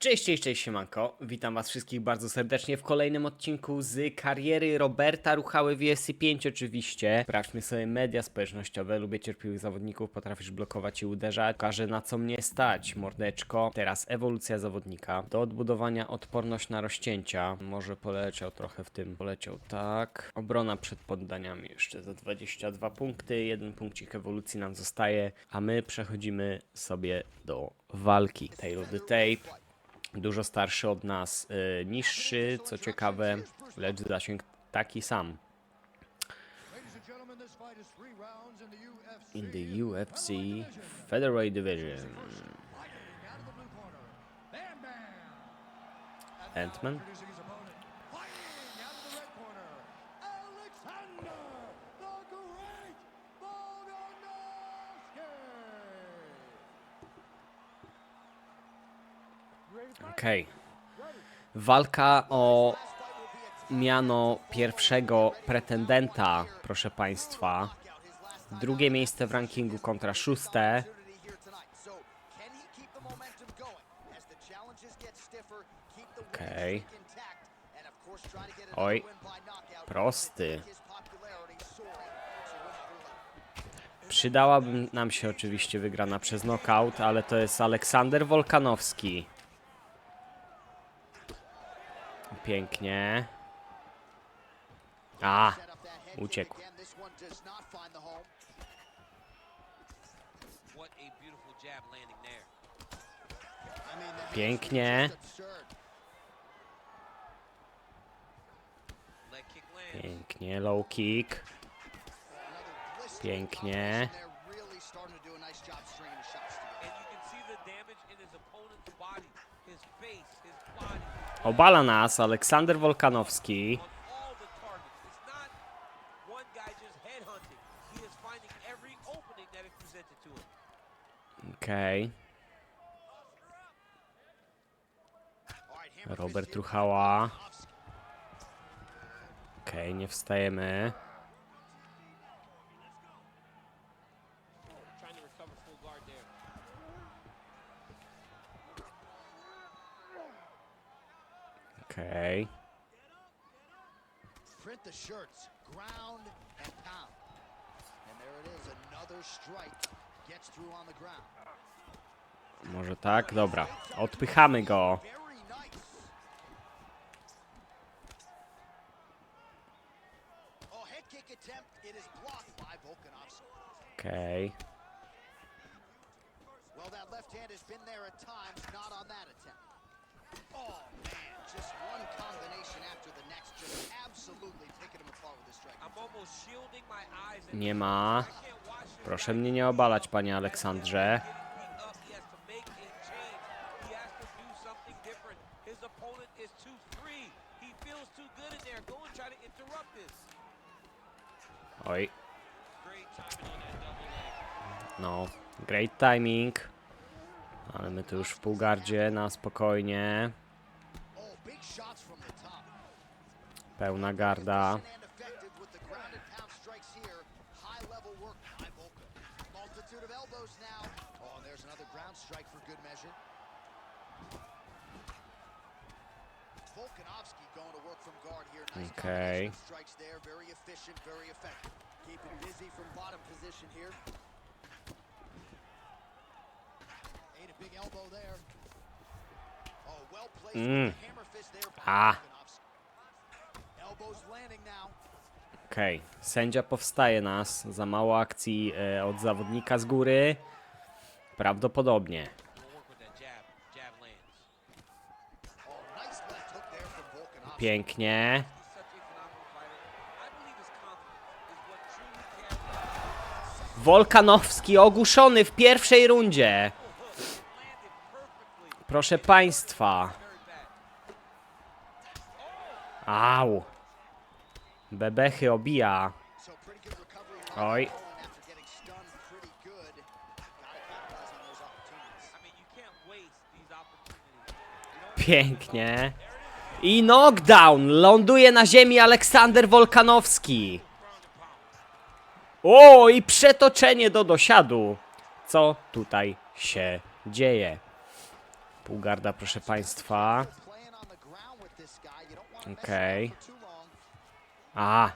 Cześć, cześć, cześć, siemanko. Witam was wszystkich bardzo serdecznie w kolejnym odcinku z kariery Roberta Ruchały w UFC 5 oczywiście. Sprawdźmy sobie media społecznościowe. Lubię cierpliwych zawodników, potrafisz blokować i uderzać. Pokażę na co mnie stać, mordeczko. Teraz ewolucja zawodnika. Do odbudowania odporność na rozcięcia. Może poleciał trochę w tym. Poleciał tak. Obrona przed poddaniami jeszcze za 22 punkty. Jeden punkcik ewolucji nam zostaje, a my przechodzimy sobie do walki. Tail of the tape dużo starszy od nas, y, niższy, co ciekawe, lecz zasięg taki sam. In the UFC Featherweight Division. Ant-Man? Okej. Walka o miano pierwszego pretendenta, proszę Państwa. Drugie miejsce w rankingu kontra szóste. Okej. Oj. Prosty. Przydałaby nam się oczywiście wygrana przez knockout, ale to jest Aleksander Wolkanowski. Pięknie. A, uciekł. Pięknie. Pięknie, low kick. Pięknie. And you can see the damage in his opponent's body, Obala nas Aleksander Wolkanowski. Okej. Robert Truchała. Okej, nie wstajemy. Okej. Print the shirts, ground and pound. And there it is, another strike. Gets through on the ground. Może tak? Dobra. Odpychamy go. Okej. Well, that left hand has been there at times, not on that attempt. Oh, man, just one combination after the next, just absolutely taking him apart with this strike. I'm almost shielding my eyes. and Nie ma. I can't watch this Proszę mnie nie obalać, panie Aleksandrze. Getting beat up, he has to make a change. He has to do something different. His opponent is too free. He feels too good in there. Go and try to interrupt this. Oj. No, great timing. Ale my tu już w półgardzie, na spokojnie. Pełna garda. Okay. Mm. Ah. Okej, sędzia powstaje nas. Za mało akcji e, od zawodnika z góry. Prawdopodobnie. Pięknie. Wolkanowski ogłuszony w pierwszej rundzie. Proszę państwa. Au. Bebechy obija. Oj. Pięknie. I knockdown! Ląduje na ziemi Aleksander Wolkanowski. O, i przetoczenie do dosiadu. Co tutaj się dzieje? Półgarda, proszę państwa. Okej. long. A,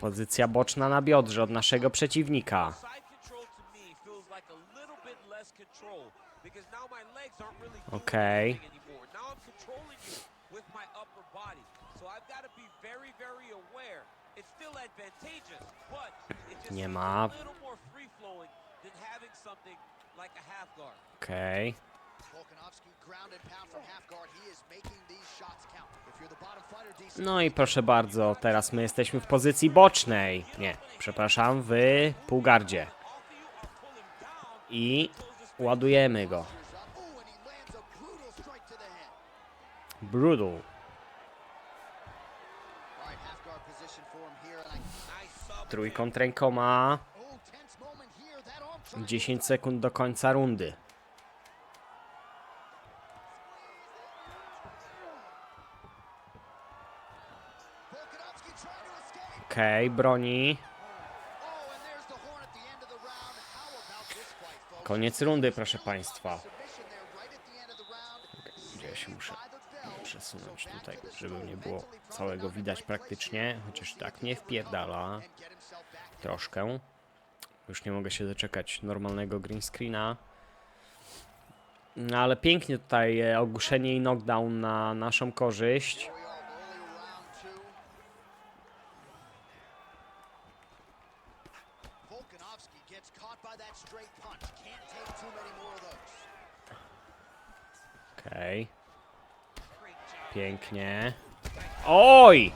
pozycja boczna na biodrze od naszego przeciwnika. Doing Okay. Nie ma. a little No i proszę bardzo, teraz my jesteśmy w pozycji bocznej. Nie, przepraszam, w półgardzie. I ładujemy go. brutal. Trójkąt rękoma. oh, tense moment here. That arm triangle. 10 sekund do końca rundy. Volkanovski trying to escape. Okej, broni. Oh, and there's the horn at the end of the round. How about this fight, folks? Koniec rundy, proszę państwa. Submission there right at the end of the round. Gdzie ja się muszę przesunąć tutaj, żeby nie było całego widać praktycznie, chociaż tak nie wpierdala troszkę. Już nie mogę się doczekać normalnego green screena. No ale pięknie tutaj e, ogłuszenie i knockdown na naszą korzyść. Here we are, early round two. Volkanovski gets caught by that straight punch. Can't take too many more of those. Okej. Pięknie. Oj!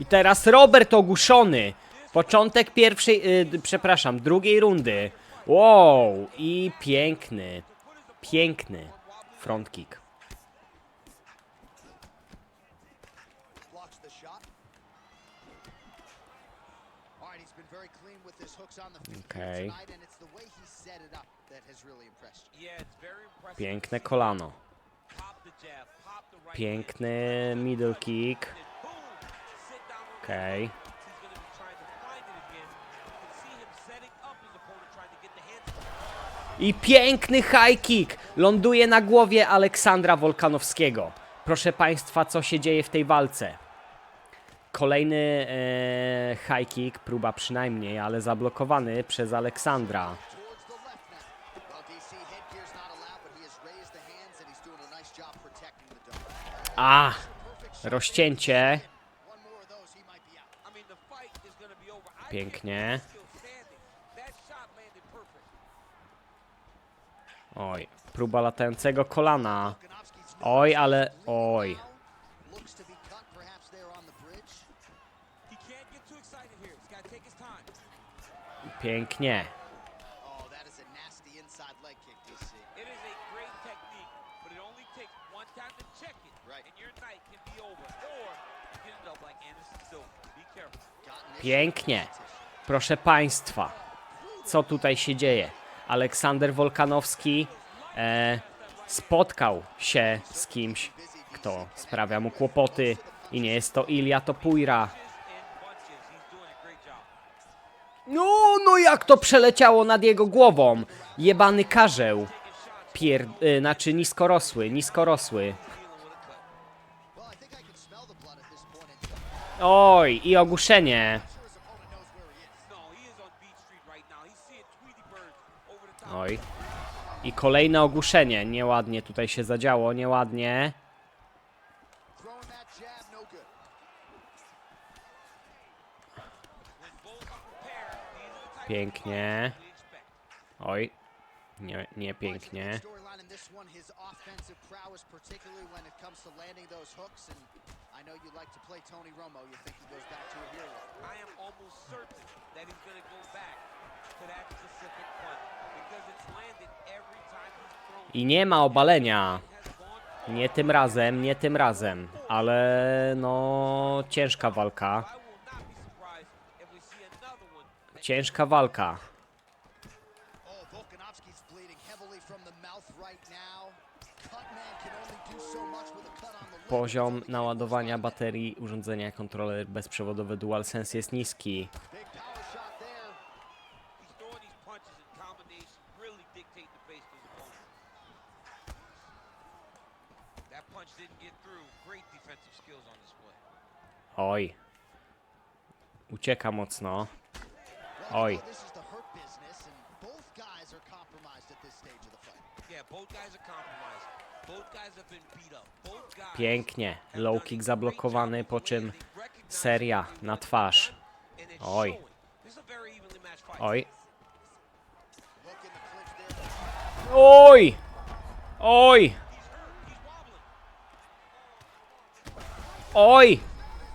I teraz Robert ogłuszony. Początek pierwszej, y, d- przepraszam, drugiej rundy. Wow! I piękny, piękny front kick. Okay. Piękne kolano. Piękny middle kick. Okej. Hands. I piękny high kick ląduje na głowie Aleksandra Wolkanowskiego. Proszę Państwa, co się dzieje w tej walce? Kolejny e, high kick, próba przynajmniej, ale zablokowany przez Aleksandra. Shot landed perfect. Oj, próba latającego kolana. Oj, ale oj. looks to be cut perhaps there on the bridge. He can't get too excited here. He's got to take his time. Pięknie. Oh, that is a nasty inside leg kick, DC. It is a great technique, but it only takes one time to check it, Right. and your night can be over. Or you can end up like Anderson Silva. Be careful. Got an issue Pięknie. Proszę Państwa, co tutaj się dzieje? Aleksander Wolkanowski e, spotkał się z kimś, kto sprawia mu kłopoty i nie jest to Ilia Topujra. No, no jak to przeleciało nad jego głową? Jebany karzeł. Pier... Y, znaczy niskorosły, niskorosły. Over the top. Oj. I kolejne ogłuszenie. Nieładnie tutaj się zadziało, nieładnie. Pięknie. Oj. Nie, nie pięknie. I know you like to play Tony Romo. You think he goes back to it here. I am almost certain that he's going to go back to that specific punch because it's landed every time he's thrown. I nie ma obalenia. Nie tym razem, nie tym razem. Ale no, ciężka walka. I will Poziom naładowania baterii urządzenia kontroler bezprzewodowy DualSense jest niski. Big power shot there. Pięknie. Low kick zablokowany, po czym seria na twarz. Oj. Oj. Oj! Oj! Oj!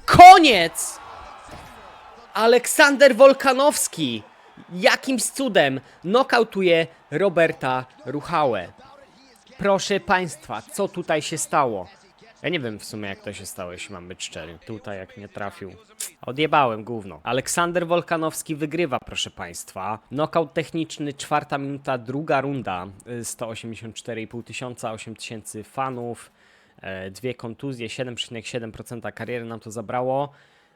Koniec! Aleksander Wolkanowski jakimś cudem nokautuje Roberta Ruchałę. Proszę Państwa, co tutaj się stało? Ja nie wiem w sumie jak to się stało, jeśli mam być szczery. Tutaj jak nie trafił. Odjebałem gówno. Aleksander Wolkanowski wygrywa, proszę Państwa. Nokaut techniczny, czwarta minuta, druga runda. Y, 184,5 tysiąca, 8 tysięcy fanów. E, Dwie kontuzje, 7,7% kariery nam to zabrało.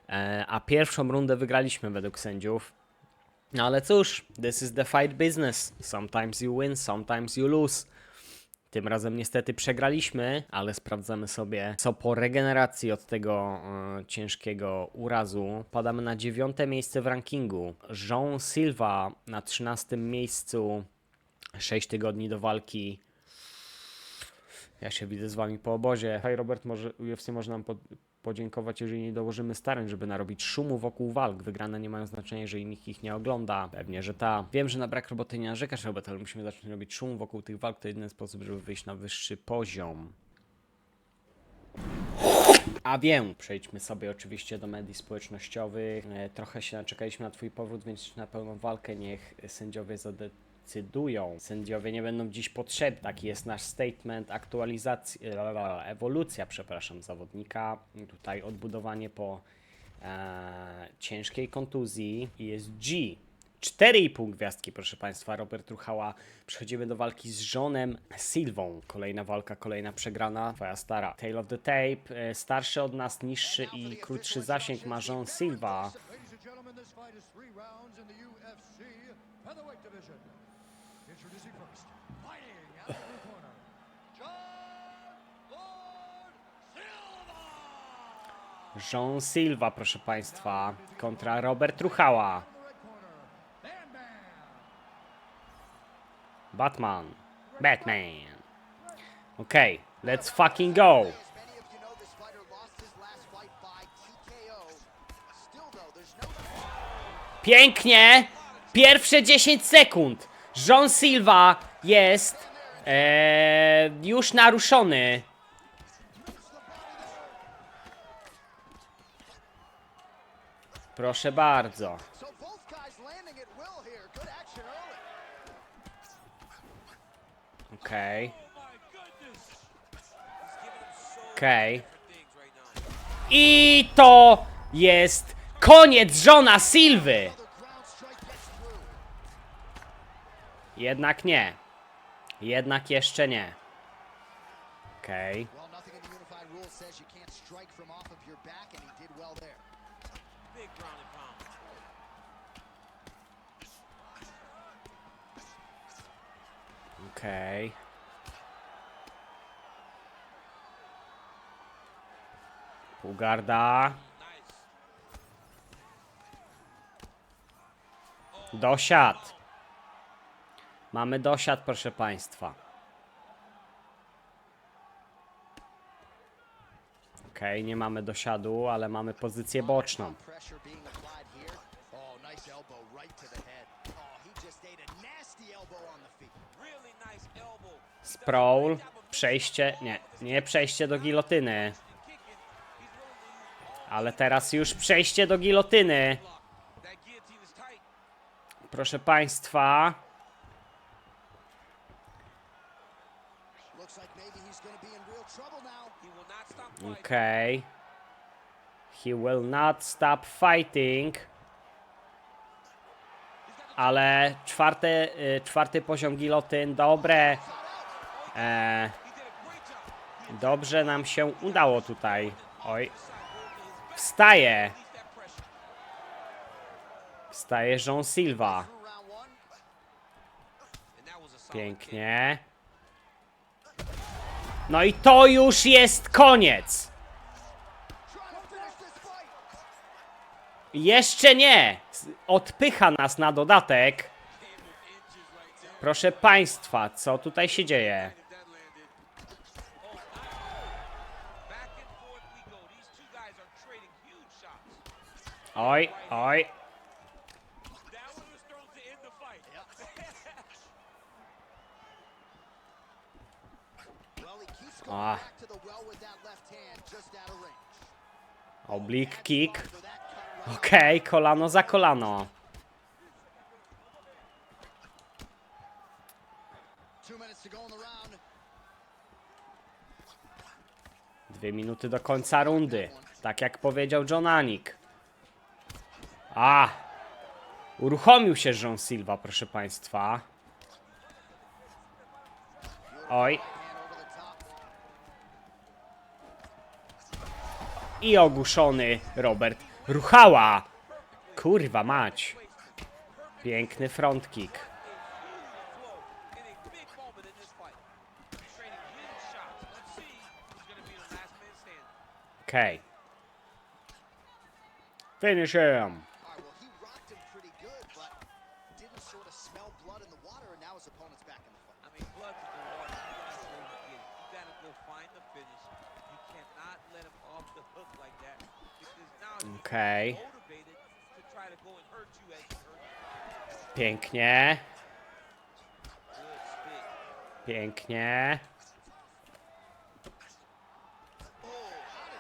E, A pierwszą rundę wygraliśmy według sędziów. No ale cóż, this is the fight business. Sometimes you win, sometimes you lose. Tym razem niestety przegraliśmy, ale sprawdzamy sobie, co po regeneracji od tego e, ciężkiego urazu. Padamy na dziewiąte miejsce w rankingu. Jean Silva na trzynastym miejscu. 6 tygodni do walki. Ja się widzę z wami po obozie. Hej Robert, może UFC może nam pod, podziękować, jeżeli nie dołożymy starań, żeby narobić szumu wokół walk. Wygrane nie mają znaczenia, jeżeli nikt ich nie ogląda. Pewnie, że ta. Wiem, że na brak roboty nie narzekasz, Robert, ale musimy zacząć robić szum wokół tych walk. To jedyny sposób, żeby wyjść na wyższy poziom. A wiem, przejdźmy sobie oczywiście do mediów społecznościowych. E, Trochę się naczekaliśmy na Twój powrót, więc na pełną walkę niech sędziowie zadecydują. Sędziowie nie będą dziś potrzebni. Taki jest nasz statement, aktualizacja, ewolucja, przepraszam, zawodnika. Tutaj odbudowanie po e, ciężkiej kontuzji. Jest G. 4,5 gwiazdki, proszę Państwa. Robert Ruchała. Przechodzimy do walki z żonem Silvą. Kolejna walka, kolejna przegrana. Twoja stara. Tale of the Tape. E, Starszy od nas, niższy i krótszy zasięg ma Jean Silva. Ladies and gentlemen, this fight is three rounds in the UFC featherweight division. Introducing first, fighting out of the corner, John Lord Silva. Jean Silva, proszę Państwa, kontra Robert Ruchała. Batman. Batman. Okej, let's fucking go. Pięknie! Pierwsze 10 sekund. Jean Silva jest e, już naruszony. Proszę bardzo. So both guys landing at will here. Good action early. Okej, Oh okej. I to jest koniec żona Silwy. Jednak nie. Jednak jeszcze nie. Okej. Well, Big ground and pound. Półgarda. Nice. Dosiad. Mamy dosiad, proszę Państwa. Okej, nie mamy dosiadu, ale mamy pozycję boczną. Sprawl, przejście, nie, nie przejście do gilotyny. Ale teraz już przejście do gilotyny. Proszę Państwa. Looks like maybe he's going to be in real trouble now. He will Okej. He will not stop fighting. Ale czwarty, czwarty poziom gilotyn, dobre. E, dobrze nam się udało tutaj. Oj. Wstaje. Wstaje Jean Silva. Through no i to już jest koniec. Jeszcze nie. Odpycha nas na dodatek. Proszę państwa, co tutaj się dzieje? Oj, oj, Oblik kick. Okej, okay, kolano za kolano. Dwie minuty do końca rundy. Tak jak powiedział John Anik. A! Uruchomił się John Silva, proszę Państwa. Oj, i ogłuszony Robert Ruchała. Kurwa mać. Piękny front kick. Okej. Okay. Finish him. Okej. Pięknie. Pięknie.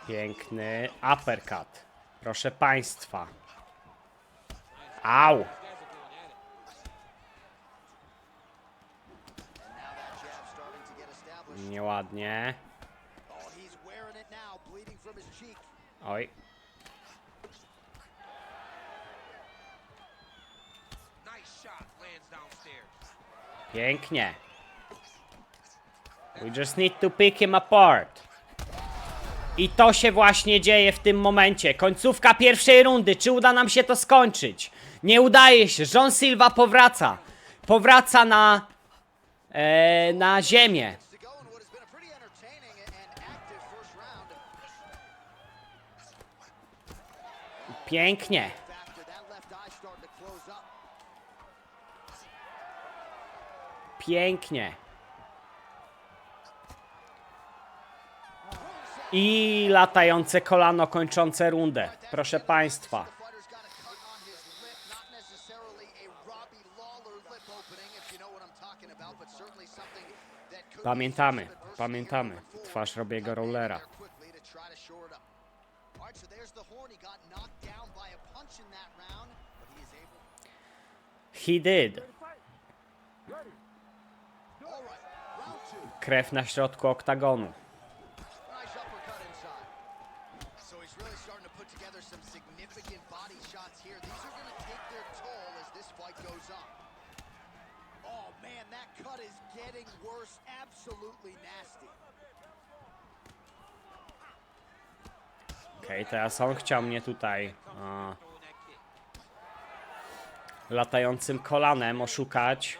Piękny uppercut. Proszę państwa. Au! Nieładnie. Oj, Pięknie. We just need to pick him apart. I to się właśnie dzieje w tym momencie. Końcówka pierwszej rundy. Czy uda nam się to skończyć? Nie udaje się. John Silva powraca. Powraca na... E, na ziemię. Pięknie. Pięknie. I latające kolano kończące rundę. Proszę Państwa. Pamiętamy, pamiętamy twarz Robiego Rollera. He did. Krew na środku oktagonu. Okej, okay, teraz on chciał mnie tutaj a, latającym kolanem oszukać.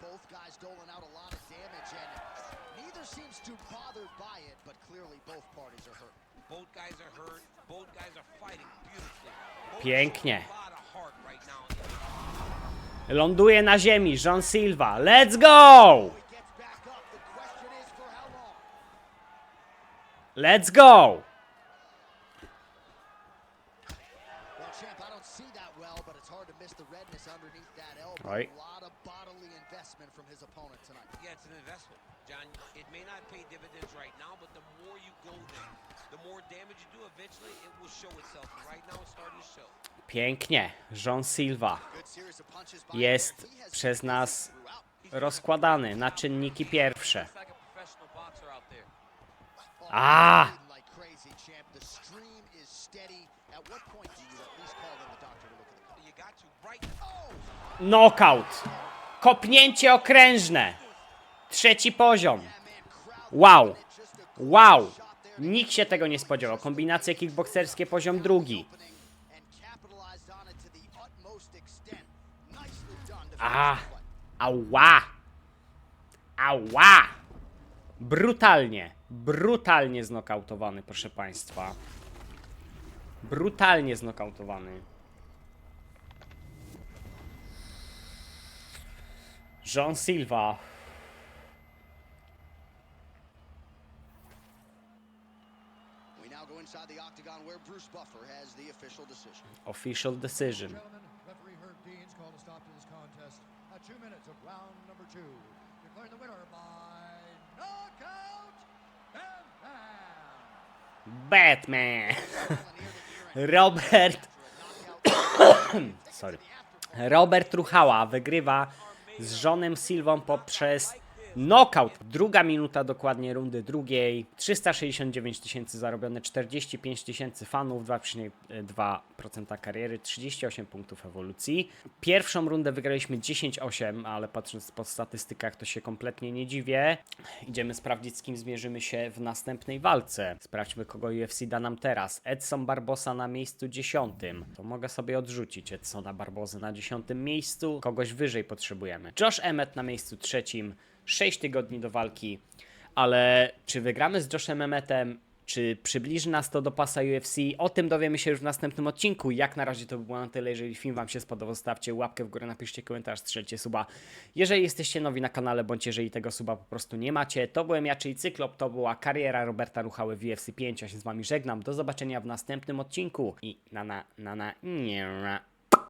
Both guys doling out a lot of damage, and neither seems too bothered by it, but clearly both parties are hurt. Both guys are hurt. Both guys are fighting beautifully. Pięknie. Ląduje na ziemi John Silva. Let's go! Let's go! To look at the cut? You got to right. Oh, Knockout. Kopnięcie okrężne. Trzeci poziom. Wow. a Wow. Nikt się tego nie spodziewał. Kombinacje kickbokserskie poziom drugi. opening and capitalized on it to the utmost extent. Fight. Ała! Ała! Brutalnie, brutalnie znokautowany, proszę Państwa. Brutalnie znokautowany. Jean Silva. Official decision. Referee Herb Dean's called a stop to this contest at two minutes of round number two. Declaring the winner by knockout, Batman. Batman. Robert. Sorry. Robert Ruchała wygrywa z żonem Silvą poprzez knockout. Druga minuta dokładnie rundy drugiej. 369 tysięcy zarobione, 45 tysięcy fanów, 2,2% kariery, 38 punktów ewolucji. Pierwszą rundę wygraliśmy 10-8, ale patrząc po statystykach to się kompletnie nie dziwię. Idziemy sprawdzić z kim zmierzymy się w następnej walce. Sprawdźmy kogo UFC da nam teraz. Edson Barbosa na miejscu 10. To mogę sobie odrzucić Edsona Barbosy na 10 miejscu. Kogoś wyżej potrzebujemy. Josh Emmett na miejscu trzecim. 6 tygodni do walki. Ale czy wygramy z Joshem Emmettem? Czy przybliży nas to do pasa UFC? O tym dowiemy się już w następnym odcinku. Jak na razie to by było na tyle. Jeżeli film Wam się spodobał, zostawcie łapkę w górę, napiszcie komentarz, strzelcie suba. Jeżeli jesteście nowi na kanale, bądź jeżeli tego suba po prostu nie macie, to byłem ja, czyli Cyklop, to była kariera Roberta Ruchały w UFC 5. Ja się z Wami żegnam. Do zobaczenia w następnym odcinku. I na na na na nie.